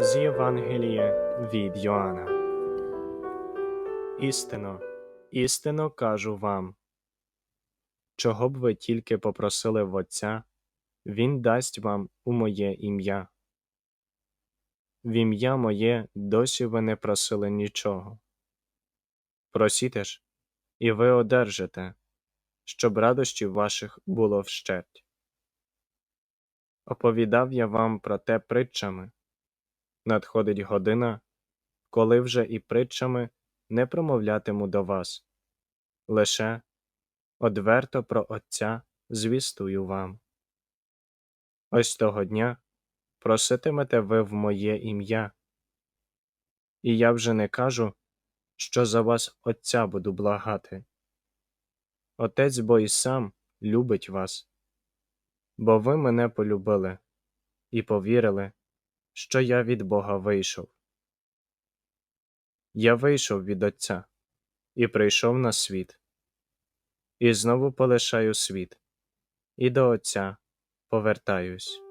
З Євангелія від Йоанна. Істинно, істинно кажу вам. Чого б ви тільки попросили в Отця, Він дасть вам у моє ім'я. В ім'я моє досі ви не просили нічого. Просіте ж, і ви одержите, щоб радощів ваших було вщерть. Оповідав я вам про те притчами. Надходить година, коли вже і притчами не промовлятиму до вас, лише одверто про Отця звістую вам. Ось того дня проситимете ви в моє ім'я. І я вже не кажу, що за вас Отця буду благати. Отець бо і сам любить вас, бо ви мене полюбили і повірили, що я від Бога вийшов. Я вийшов від Отця і прийшов на світ, і знову полишаю світ, і до Отця повертаюсь.